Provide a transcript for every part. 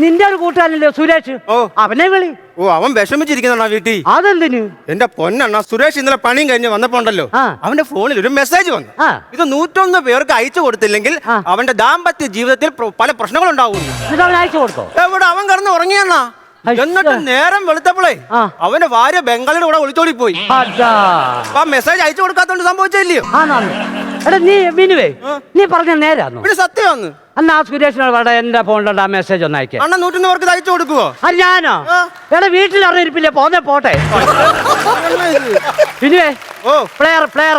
നിന്റെ ഒരു കൂട്ടുകാരനല്ലോ സുരേഷ്? ഓ. അവനെ വിളി. ഓ അവൻ വിഷമിച്ചിരിക്കുന്ന വീട്ടിൽ? അതെന്തിന്? എന്റെ പൊന്നെണ്ണ സുരേഷ് ഇന്നലെ പണിയും കഴിഞ്ഞ് വന്നപ്പോ ഉണ്ടല്ലോ ആ. അവന്റെ ഫോണിൽ ഒരു മെസ്സേജ് വന്നു. ആ. ഇത് നൂറ്റൊന്ന് പേർക്ക് അയച്ചു കൊടുത്തില്ലെങ്കിൽ ആ. അവന്റെ ദാമ്പത്യ ജീവിതത്തിൽ പ്ര- പല പ്രശ്നങ്ങളുണ്ടാവും. എന്നിട്ട് അവൻ അയച്ചു കൊടുത്തോ? എവിടെ അവൻ കിടന്ന് ഉറങ്ങിയണ്ണ അയ്യോ. എന്നിട്ട് നേരം വെളുത്തപ്പോഴേ ആ. അവന്റെ ഭാര്യ ബംഗാളിയുടെ കൂടെ ഒളിച്ചോടി പോയി അതാ. അപ്പൊ ആ മെസ്സേജ് അയച്ചു കൊടുക്കാത്തോണ്ട് സംഭവിച്ചില്ലയോ ആ നന്ദി എടാ നീ നീ പറഞ്ഞ നേരാന്നോ? പിന്നെ സത്യമാന്ന്. അന്ന് ആ സുരേഷിനോട് വേണ്ട എന്റെ ഫോണിലുണ്ട് ആ മെസ്സേജ് ഒന്ന് അയക്കേ. അണ്ണ നൂറ്റൊന്ന് പേർക്ക് തയ്ച്ചു കൊടുക്കുവോ? അത് ഞാനോ. എടാ വീട്ടിൽ അറിഞ്ഞിരിപ്പില്ലേ പോന്നെ പോട്ടെ. പിന്നെ ഓ. പ്ലെയർ പ്ലെയർ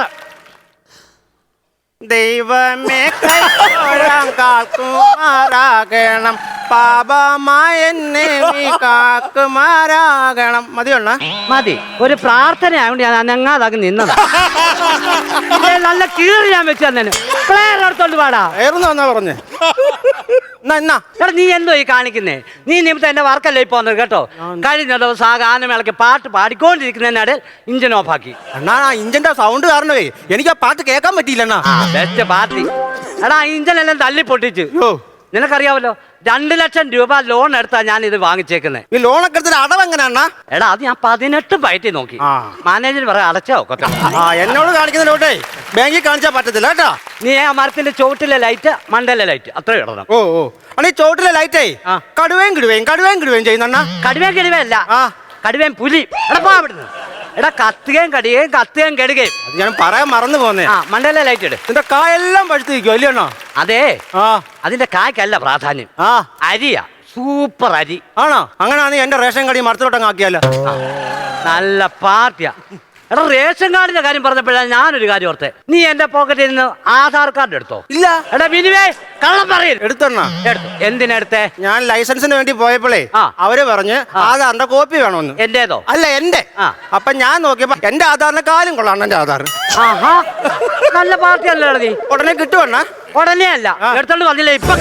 ദൈവമേ കൈ കൈതൊഴാൻ കാക്കുമാരാകണം പാപമായ എന്നെ നീ കാക്കുമാരാകണം. മതിയണ്ണ മതി. ഒരു പ്രാർത്ഥന ആയതുകൊണ്ട് ഞാൻ അനങ്ങാതാക്കി നിന്നതാ. ഇല്ലേ, നല്ല കീറി ഞാൻ വെച്ച് തന്നെ പ്ലെയർ എടുത്തോണ്ട് പാടാ ഏറുന്നു എന്നാ പറഞ്ഞേ. എന്നാ എന്നാ. എടാ നീ എന്തോ ഈ കാണിക്കുന്നേ? നീ നിമിത്തം എന്റെ വർക്കല്ലേ ഇപ്പൊ വന്നത് കേട്ടോ? കഴിഞ്ഞ ദിവസം ആ ഗാനമേളക്ക് പാട്ട് പാടിക്കൊണ്ടിരിക്കുന്നതിനിടയിൽ ഇഞ്ചിൻ ഓഫാക്കി അണ്ണാ ആ ഇഞ്ചിന്റെ സൗണ്ട് കാരണമേ എനിക്ക് ആ പാട്ട് കേൾക്കാൻ പറ്റിയില്ല അണ്ണാ. Best party. എടാ എല്ലാം തല്ലി പൊട്ടിച്ച് യോ. നിനക്കറിയാവല്ലോ രണ്ട് ലക്ഷം രൂപ ലോൺ എടുത്താ ഞാൻ ഇത് വാങ്ങിച്ചേക്കുന്നത് ഈ ലോണൊക്കെ എടുത്തിട്ട് അടവ് എങ്ങനെ അണ്ണാ? എടാ അത് ഞാൻ പതിനെട്ട് പയറ്റി നോക്കി. ആ. മാനേജർ പറയാ അടച്ചോ കൊത്ത ആ എന്നോട് കാണിക്കുന്ന ലോട്ടേ ബാങ്കിൽ കാണിച്ചാൽ പറ്റത്തില്ല കേട്ടോ. നീ ആ മരത്തിന്റെ ചുവട്ടിലെ ലൈറ്റ് മണ്ടയിലെ ലൈറ്റ് അത്ര ഇടണം. ഓ ഓ. അണ്ണാ ഈ ചോട്ടിലെ ലൈറ്റേ ആ. കടുവേം കിടുവേം കടുവേം കിടുവേം ചെയ്യുന്ന കടുവേം കിടുവയല്ല. ആ. കടുവേം പുലി എടാ പോ അവിടുന്ന് എടാ കത്തുകയും കടിയുകയും കത്തുകയും കെടുകയും. അത് ഞാൻ പറയാൻ മറന്നു പോന്നേ. ആ മണ്ടയിലെ ലൈറ്റ് ഇട്. നിന്റെ കായെല്ലാം പഴുത്ത് നിൽക്കും അല്ലേ അണ്ണാ? അതെ. ആ. അതിന്റെ കായ്ക്കല്ല പ്രാധാന്യം. ആ. അരിയാ. സൂപ്പർ അരി. ആണോ? അങ്ങനെയാണെങ്കിൽ എന്റെ റേഷൻ കടി മരത്തിലോട്ടങ്ങ് ആക്കിയാലോ? ആ, നല്ല പാർട്ടിയാ. എടാ റേഷൻ കാർഡിന്റെ കാര്യം പറഞ്ഞപ്പോഴാണ് ഞാനൊരു കാര്യം ഓർത്തെ. നീ എന്റെ പോക്കറ്റിൽ നിന്ന് ആധാർ കാർഡ് എടുത്തോ? ഇല്ല. എടാ വിനുവേ കള്ളം പറയരുത്. എടുത്തോണ എടുത്തു. എന്തിനാ എടുത്തേ? ഞാൻ ലൈസൻസിന് വേണ്ടി പോയപ്പോഴേ ആ. അവർ പറഞ്ഞ് ആധാറിന്റെ കോപ്പി വേണമെന്ന് എന്റേതോ? അല്ല എന്റെ. ആ. അപ്പൊ ഞാൻ നോക്കിയപ്പോ എന്റെ ആധാറിന്റെ കാലും കൊള്ളാണ് എന്റെ ആധാർ ആഹാ. നല്ല പാർട്ടി അല്ലേ നീ. ഉടനെ കിട്ടുവണ്ണ ഉടനെ അല്ല എടുത്തോണ്ട് വന്നില്ല ഇപ്പൊ